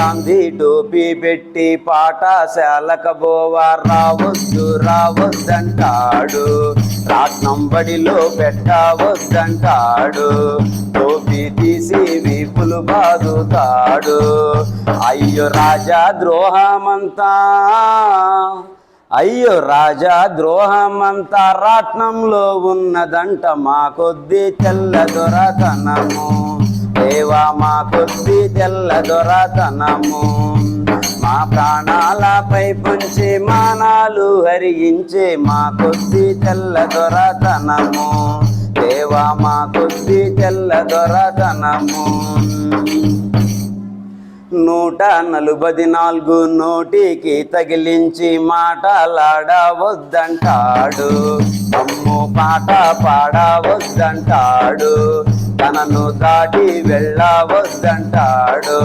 గాంధీ టోపీ పెట్టి పాఠశాలకబోవా రావద్దు రావద్దంటాడు. రాట్నం బడిలో పెట్టవద్దంటాడు. టోపీ తీసి వీపులు బాదుతాడు. అయ్యో రాజా ద్రోహమంతా అయ్యో రాజా ద్రోహమంతా రాట్నంలో ఉన్నదంట. మా కొద్ది తెల్ల దొరతనము. దేవా మా కొద్ది తెల్ల దొరతనము. మా ప్రాణాలపై పుంచి మానాలు హరించే మా కొద్ది తెల్ల దొరతనము. దేవా మా కొద్ది తెల్ల దొరతనము. నూట నలుబై నాలుగు నోటికి తగిలించి మాటలాడవద్దంటాడు. అమ్ము పాట పాడవద్దంటాడు. తనను దాటి వెళ్ళవద్దంటాడు.